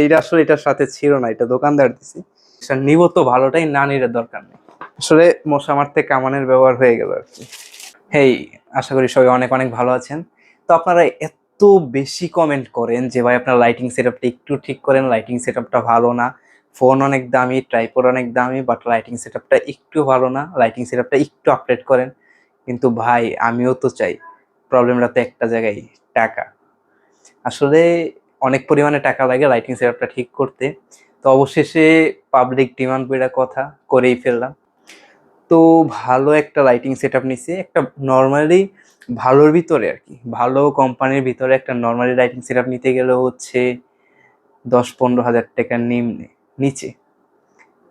এইটা আসলে এটার সাথে ছিল না, এটা দোকানদার দিছি। এটা নিব তো ভালোটাই, না নিলে দরকার নেই। আসলে মশা মারতে কামানের ব্যবহার হয়ে গেল আর কি। হেই, আশা করি সবাই অনেক অনেক ভালো আছেন। তো আপনারা এত বেশি কমেন্ট করেন যে, ভাই, আপনার লাইটিং সেটআপটা একটু ঠিক করেন লাইটিং সেটআপটা ভালো না। ফোন অনেক দামি ট্রাইপড অনেক দামি বাট লাইটিং সেটআপটা একটু ভালো না। লাইটিং সেটআপটা একটু আপডেট করেন। কিন্তু ভাই, আমিও তো চাই। প্রবলেমটা তো একটা জায়গায়, টাকা। আসলে অনেক পরিমাণে টাকা লাগে লাইটিং সেটআপটা ঠিক করতে। তো অবশেষে পাবলিক ডিমান্ড বেড়া কথা করেই ফেললাম। তো ভালো একটা লাইটিং সেটআপ নিছি, একটা নর্মালি ভালোর ভিতরে আর কি। ভালো কোম্পানির ভিতরে একটা নর্মালি লাইটিং সেটআপ নিতে গেলে হচ্ছে দশ পনেরো হাজার টাকার নিম্নে, নিচে।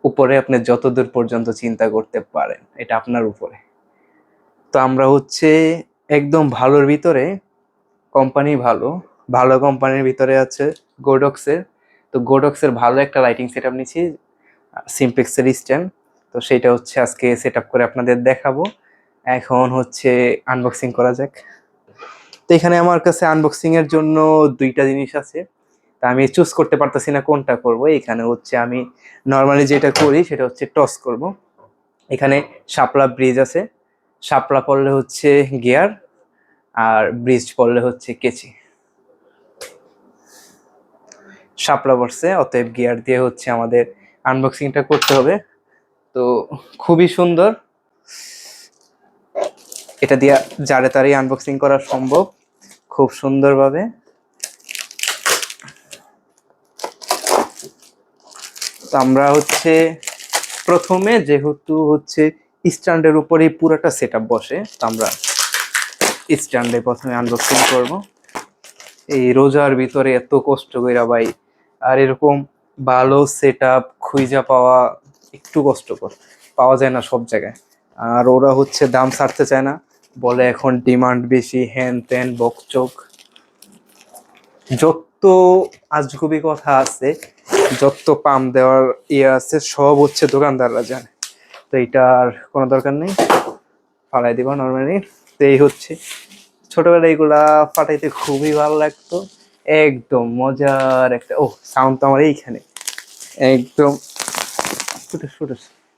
উপরে আপনি যত দূর পর্যন্ত চিন্তা করতে পারেন, এটা আপনার উপরে। তো আমরা হচ্ছে একদম ভালোর ভিতরে কোম্পানি ভালো ভালো কোম্পানির ভিতরে আছে গোডক্সের তো গোডক্সের ভালো একটা লাইটিং সেটআপ নিচ্ছি সিমপেক্সের স্ট্যান্ড তো সেটা হচ্ছে আজকে সেট করে আপনাদের দেখাবো। এখন হচ্ছে আনবক্সিং করা যাক। তো এখানে আমার কাছে আনবক্সিংয়ের জন্য দুইটা জিনিস আছে। তা আমি চুজ করতে পারতেছি না কোনটা করব। এখানে হচ্ছে আমি নর্মালি যেটা করি সেটা হচ্ছে টস করব। এখানে শাপলা ব্রিজ আছে। শাপলা পড়লে হচ্ছে গিয়ার আর ব্রিজ পড়লে হচ্ছে কেচি। শাপলা পড়ছে অতএব গিয়ার দিয়ে হচ্ছে আমাদের আনবক্সিংটা করতে হবে। তো খুবই সুন্দর। এটা দিয়ে যারে তারই আনবক্সিং করা সম্ভব, খুব সুন্দরভাবে। তো আমরা হচ্ছে প্রথমে যেহেতু হচ্ছে স্ট্যান্ডের উপরেই পুরোটা সেট বসে, তো আমরা স্ট্যান্ডে প্রথমে আনবক্সিং করব। এই রোজার ভিতরে এত কষ্ট কইরা ভাই আর এরকম ভালো সেট আপ খুঁজা পাওয়া একটু কষ্টকর। পাওয়া যায় না সব জায়গায়। আর ওরা হচ্ছে দাম ছাড়তে চায় না। বলে এখন ডিমান্ড বেশি হ্যান ত্যান বকচক। যত আজগুবি কথা আছে, যত পাম দেওয়ার ইয়ে আছে, সব হচ্ছে দোকানদাররা জানে। তো এইটার কোনো দরকার নেই। ফালাই দিবা নর্মালি তো এই হচ্ছে। ছোটবেলায় এগুলা ফাটাইতে খুবই ভালো লাগতো। একদম মজার একটা ও সাউন্ড তো আমার এইখানে। একদম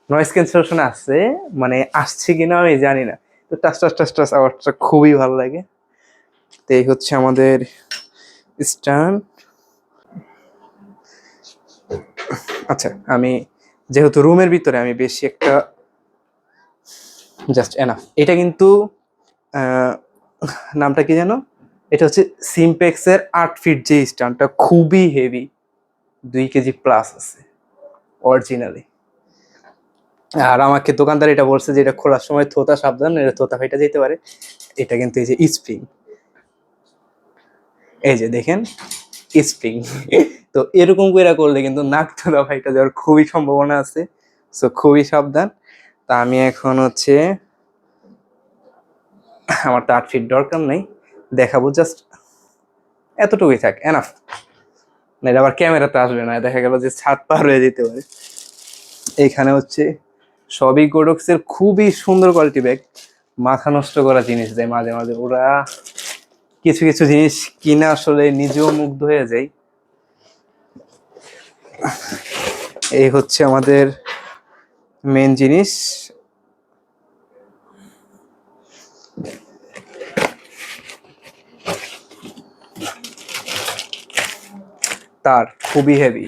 নয়েজ ক্যান্সেলেশন আছে মানে আসছে কিনা আমি জানি না। তো টাচ টাস টাস টাস, আওয়াজটা খুবই ভালো লাগে। তো এই হচ্ছে আমাদের স্ট্যান্ড আচ্ছা আমি যেহেতু রুমের ভিতরে, আমি বেশি একটা জাস্ট এনাফ এটা কিন্তু নামটা কি জানো এটা হচ্ছে সিমপেক্সের আট ফিট যে স্ট্যান্ডটা খুবই হেভি দুই কেজি প্লাস আছে অরিজিনালি আর আমাকে দোকানদার এটা বলছে যে এটা খোলার সময় থোতা সাবধান, এটা থোতা ফাইটা যেতে পারে, এটা কিন্তু এই যে স্প্রিং এই যে দেখেন স্প্রিং তো এরকম করে করলে কিন্তু নাক থোতা ফাইটা যাওয়ার খুবই সম্ভাবনা আছে সো খুবই সাবধান। তা আমি এখন হচ্ছে, আমার তো আট ফিট দরকার নেই। দেখাবো জাস্ট এতটুকুই থাক এনাফ না এটা আবার ক্যামেরাতে আসবে না, দেখা গেল যে ছাদ পার হয়ে যেতে পারে। এইখানে হচ্ছে সবই গোডক্সের খুবই সুন্দর কোয়ালিটি ব্যাগ মাথা নষ্ট করা জিনিস দেয় মাঝে মাঝে। ওরা কিছু কিছু জিনিস কিনে আসলে নিজেও মুগ্ধ হয়ে যায়। এই হচ্ছে আমাদের মেন জিনিস। তার খুবই হেভি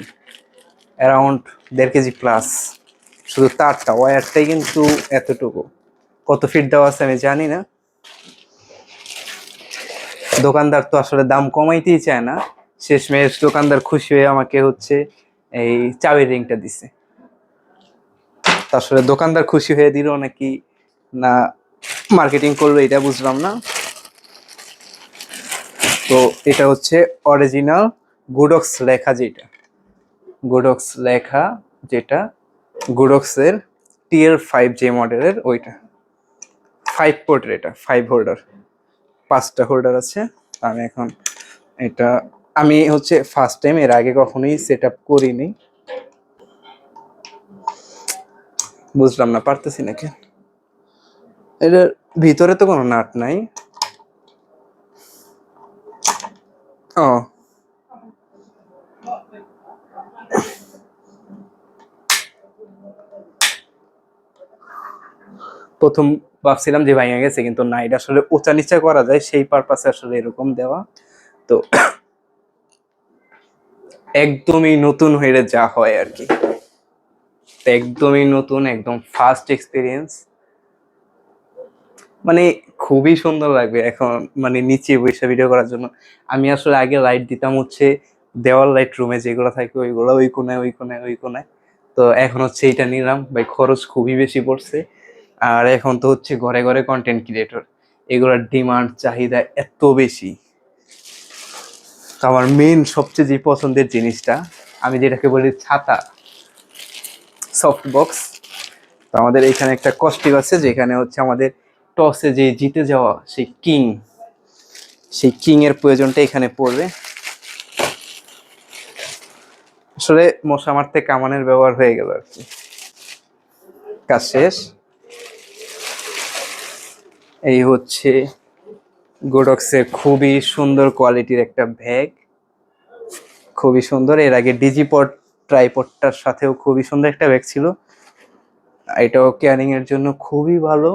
অ্যারাউন্ড দেড় কেজি প্লাস শুধু তারটা ওয়্যারটাই কিন্তু এতটুকু। কত ফিট দেওয়া আছে আমি জানি না। দোকানদার তো আসলে দাম কমাইতেই চায় না। শেষমেশ দোকানদার খুশি হয়ে আমাকে হচ্ছে এই চাবির রিংটা দিছে। আসলে দোকানদার খুশি হয়ে দিল নাকি না মার্কেটিং করল এটা বুঝলাম না। তো এটা হচ্ছে অরিজিনাল গুডক্স লেখা যেটা। গুডক্স লেখা যেটা, গুডক্সের টিএল ফাইভ যে মডেলের ওইটা। ফাইভ পোর্টের এটা ফাইভ হোল্ডার পাঁচটা হোল্ডার আছে। আমি এখন এটা, আমি হচ্ছে ফার্স্ট টাইম এর আগে কখনোই সেট আপ করিনি। বুঝলাম না, পারতেছি নাকি এটার ভিতরে তো কোনো নাট নাই। ও প্রথম ভাবছিলাম যে ভাইয়া গেছে, কিন্তু না, এটা আসলে উঁচা নিচা করা যায়, সেই পারপাসে আসলে এরকম দেওয়া। তো একদমই নতুন হয়ে যা হয় আর কি। একদমই নতুন, একদম ফার্স্ট এক্সপিরিয়েন্স মানে খুবই সুন্দর লাগবে এখন মানে নিচে বসে ভিডিও করার জন্য। আমি আসলে আগে লাইট দিতাম হচ্ছে দেওয়াল লাইট রুমে যেগুলো থাকে ওইগুলো, ওই কোনায় ওই কোনায় ওই কোনায় তো এখন হচ্ছে এইটা নিলাম। ভাই, খরচ খুবই বেশি পড়ছে। আর এখন তো হচ্ছে ঘরে ঘরে কন্টেন্ট ক্রিয়েটর এগুলোর ডিমান্ড চাহিদা এত বেশি। তো আমার মেন সবচেয়ে যে পছন্দের জিনিসটা, আমি যেটাকে বলি ছাতা। সফট বক্স তো আমাদের এখানে একটা কস্টিভ আছে, যেখানে হচ্ছে আমাদের টসে যে জিতে যাওয়া সেই কিং সেই কিং এর প্রয়োজনটা এখানে পড়বে। আসলে মশা মারতে কামানের ব্যবহার হয়ে গেল আর কি। কাজ শেষ। এই হচ্ছে গোডক্সের খুবই সুন্দর কোয়ালিটির একটা ব্যাগ খুবই সুন্দর। এর আগে ডিজিপড ট্রাইপডটার সাথেও খুবই সুন্দর একটা ব্যাগ ছিল। এটাও ক্যারিং এর জন্য খুবই ভালো।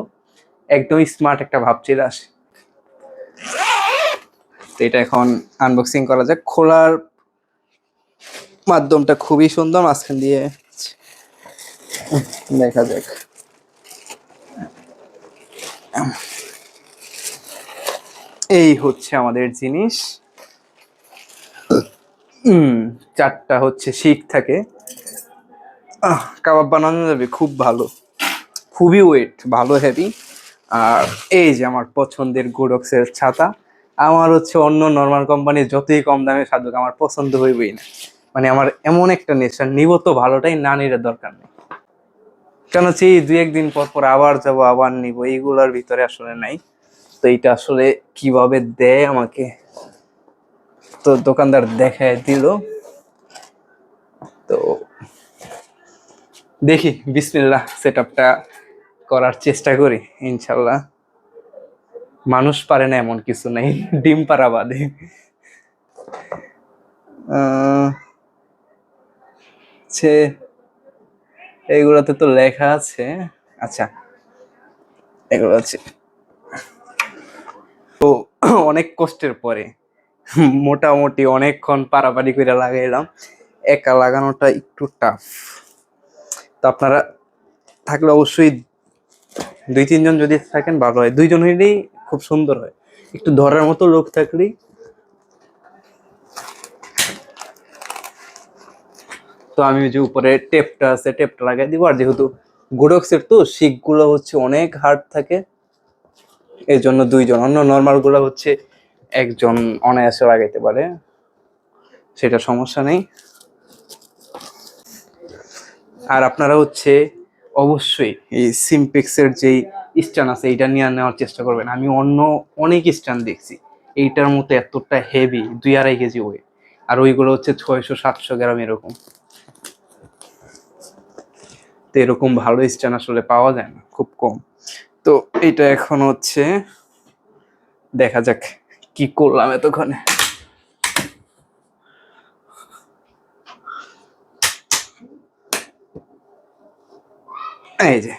একদম স্মার্ট একটা ভাব চলে আসে। তো এটা এখন আনবক্সিং করা যাক। খোলার মাধ্যমটা খুবই সুন্দর, মাঝখান দিয়ে দেখা যাক। এই হচ্ছে আমাদের জিনিস। চারটা হচ্ছে শিখ থাকে। কাবাব বানানো যাবে, খুব ভালো। খুবই ওয়েট ভালো হেভি আর এই যে আমার পছন্দের গোডক্সের ছাতা, আমার হচ্ছে অন্য নর্মাল কোম্পানির যতই কম দামে সাধুক, আমার পছন্দ হইবেই না। মানে আমার এমন একটা নেশা, নিব তো ভালোটাই, না নিলে দরকার নেই। কেন এই দুই একদিন পর পর আবার যাব, আবার নিব, এইগুলোর ভিতরে আসলে নাই। তো এইটা আসলে কীভাবে দেয় আমাকে? তো দোকানদার দেখায় দিল। তো দেখি, বিসমিল্লাহ সেট আপটা করার চেষ্টা করি, ইনশাল্লাহ। মানুষ পারে না এমন কিছু নাই, ডিম পাড়া বাদে। হচ্ছে, এইগুলোতে তো লেখা আছে। আচ্ছা এগুলো আছে তো অনেক কষ্টের পরে মোটামুটি অনেকক্ষণ পারাপারি করে লাগাইলাম একা লাগানোটা একটু টাফ তো আপনারা থাকলে অবশ্যই দুই তিনজন যদি থাকেন, ভালো হয়। দুইজন হইলেই খুব সুন্দর হয়। একটু ধরার মতো লোক থাকলেই তো আমি যে উপরে টেপটা আছে, টেপটা লাগাই দিব। আর যেহেতু গোডক্সের তো, শিকগুলো হচ্ছে অনেক হার্ড থাকে। এই জন্য দুইজন, অন্য নর্মালগুলো হচ্ছে একজন অনায়াসে লাগাইতে পারে। সেটা সমস্যা নেই। আর আপনারা হচ্ছে অবশ্যই এই সিমপেক্সের যেই স্ট্যান্ড আছে, এইটা নিয়ে নেওয়ার চেষ্টা করবেন। আমি অন্য অনেক স্ট্যান্ড দেখছি। এইটার মতো এতটা হেভি দুই আড়াই কেজি ওয়ে আর ওইগুলো হচ্ছে ছয়শো সাতশো গ্রাম এরকম। তো এরকম ভালো স্ট্যান্ড আসলে পাওয়া যায় না, খুব কম। তো এটা এখন হচ্ছে, দেখা যাক কি করলাম এতক্ষণে। এই যে,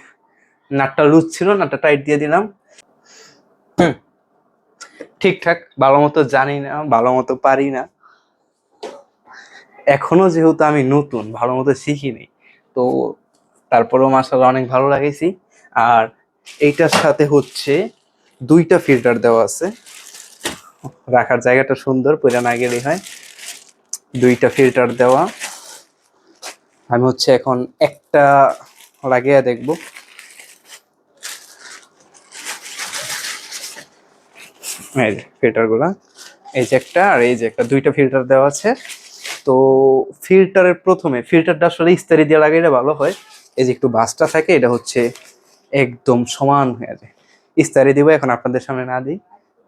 নাটটা লুজ ছিল, নাটটা টাইট দিয়ে দিলাম। ঠিকঠাক, ভালো মতো জানি না, ভালো মতো পারি না। এখনও যেহেতু আমি নতুন, ভালো মতো শিখিনি তো তারপরেও মাসাল্লাহ অনেক ভালো লাগাইছি। আর এইটার সাথে হচ্ছে দুইটা ফিল্টার দেওয়া আছে। রাখার জায়গাটা সুন্দর পয়লা না গেলেই হয়। দুইটা ফিল্টার দেওয়া। আমি হচ্ছে এখন একটা লাগিয়ে দেখব। এই ফিল্টারগুলা এই যে একটা আর এই যে একটা। দুইটা ফিল্টার দেওয়া আছে। তো ফিল্টারের প্রথমে ফিল্টারটা আসলে ইস্তারি দিয়ে লাগাইলে ভালো হয়। এই যে একটু বাসটা থাকে, এটা হচ্ছে একদম সমান হয়ে যায়। ইস্তারি দিব, এখন আপনাদের সামনে না দিই।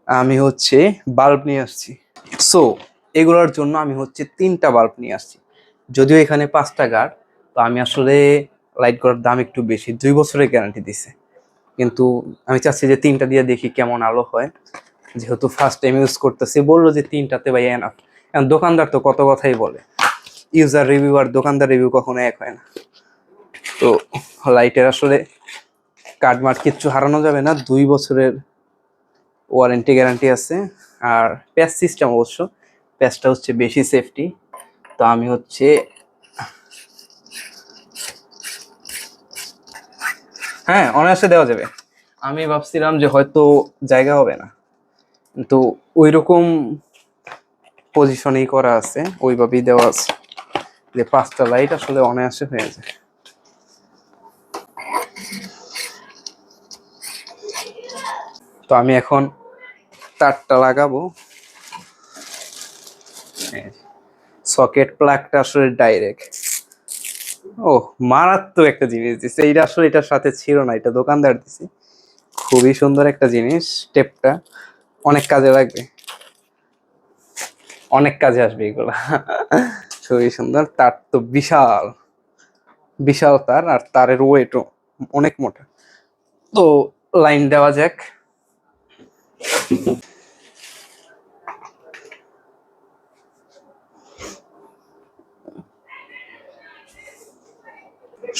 আমি হচ্ছে বাল্ব নিয়ে আসছি। সো এগুলোর জন্য আমি হচ্ছে তিনটা বাল্ব নিয়ে আসছি। যদিও এখানে পাঁচটা গার্ড তো আমি আসলে লাইট করার দাম একটু বেশি, দুই বছরের গ্যারান্টি দিছে। কিন্তু আমি চাচ্ছি যে তিনটা দিয়ে দেখি কেমন আলো হয়। যেহেতু ফার্স্ট টাইম ইউজ করতেছি, বলল যে তিনটাতে ভাই এনাফ দোকানদার তো কত কথাই বলে। ইউজার রিভিউ আর দোকানদার রিভিউ কখনো এক হয় না। তো লাইটের আসলে কার্ডমার্ক কিচ্ছু হারানো যাবে না। দুই বছরের ওয়ারেন্টি গ্যারান্টি আছে। আর প্যাচ সিস্টেম অবশ্য প্যাচটা হচ্ছে বেশি সেফটি তো আমি হচ্ছে হ্যাঁ অনায়াসে দেওয়া যাবে। আমি ভাবছিলাম যে হয়তো জায়গা হবে না। কিন্তু ওই রকম পজিশনেই করা আছে, ওইভাবেই দেওয়া আছে। যে পাঁচটা লাইট আসলে অনায়াসে হয়ে যায়। তো আমি এখন তারটা লাগাবো। সকেট প্লাগটা আসলে ডাইরেক্ট ও মারাত্মক একটা জিনিস দিছে। এইটা আসলে এটার সাথে ছিল না, এটা দোকানদার দিছে। খুবই সুন্দর একটা জিনিস, টেপটা। অনেক কাজে লাগবে। অনেক কাজে আসবে এগুলা। খুবই সুন্দর। তার তো বিশাল বিশাল তার, আর তারের ওয়েটও অনেক মোটা। তো লাইন দেওয়া যাক।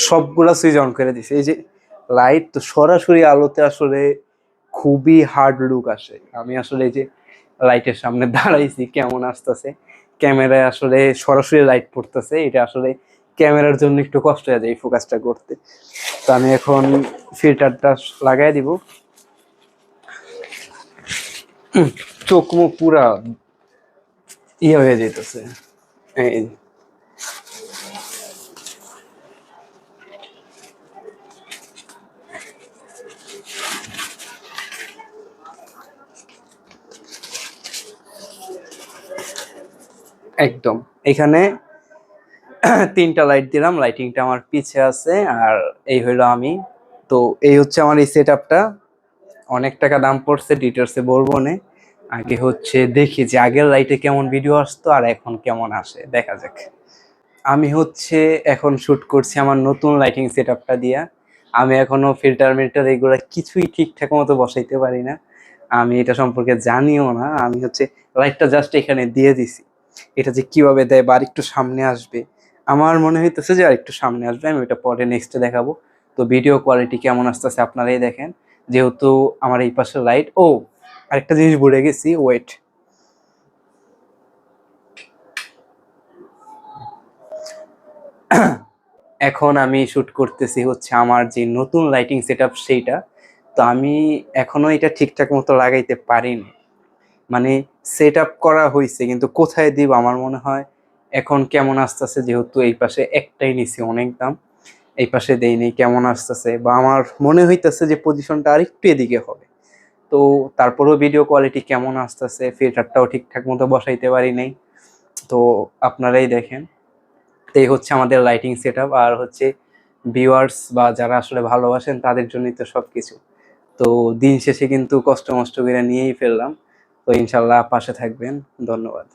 সবগুলা সুইচ অন করে দিছে। এই যে লাইট তো সরাসরি আলোতে আসলে খুবই হার্ড লুক আসে। আমি আসলে এই যে লাইটের সামনে দাঁড়াইছি, কেমন আসতেছে? ক্যামেরায় আসলে সরাসরি লাইট পড়তেছে। এটা আসলে ক্যামেরার জন্য একটু কষ্ট হয়ে যায় এই ফোকাসটা করতে। তো আমি এখন ফিল্টারটা লাগাই দিব। চোখ পুরা ইয়ে হয়ে যেতেছে এই একদম। এখানে তিনটা লাইট দিলাম। লাইটিংটা আমার পিছে আছে আর এই হইল আমি। তো এই হচ্ছে আমার এই সেট আপটা অনেক টাকা দাম পড়ছে ডিটেলসে বলব না। আগে হচ্ছে দেখি যে আগের লাইটে কেমন ভিডিও আসতো আর এখন কেমন আসে, দেখা যাক। আমি হচ্ছে এখন শুট করছি আমার নতুন লাইটিং সেট আপটা দিয়া। আমি এখনও ফিল্টার মিল্টার এগুলো কিছুই ঠিকঠাক মতো বসাইতে পারি না। আমি এটা সম্পর্কে জানিও না, আমি হচ্ছে লাইটটা জাস্ট এখানে দিয়ে দিছি। এটা যে কীভাবে দেয় বা একটু সামনে আসবে, আমার মনে হইতেছে যে আর একটু সামনে আসবে, আমি ওটা পরে নেক্সটে দেখাবো। তো ভিডিও কোয়ালিটি কেমন আসতেছে আপনারাই দেখেন। যেহেতু আমার এই পাশে লাইট ও, আরেকটা জিনিস ভুলে গেছি ওয়েট এখন আমি শুট করতেছি হচ্ছে আমার যে নতুন লাইটিং সেট সেইটা। তো আমি এখনও এটা ঠিকঠাক মতো লাগাইতে পারিনি। মানে সেট করা হয়েছে কিন্তু কোথায় দিব আমার মনে হয় এখন কেমন আসতেছে, যেহেতু এই পাশে একটাই নিছি অনেক দাম। এই পাশে দেইনি কেমন আসতেছে? বা আমার মনে হইতেছে যে পজিশনটা আরেকটু এদিকে হবে। তো তারপরেও ভিডিও কোয়ালিটি কেমন আসতেছে? ফিল্টারটাও ঠিকঠাক মতো বসাইতে পারি নাই। তো আপনারাই দেখেন। এই হচ্ছে আমাদের লাইটিং সেট আর হচ্ছে ভিউয়ার্স বা যারা আসলে ভালোবাসেন তাদের জন্যই তো সব কিছু তো দিন শেষে কিন্তু কষ্ট মষ্ট করে নিয়েই ফেললাম। তো ইনশাল্লাহ পাশে থাকবেন। ধন্যবাদ।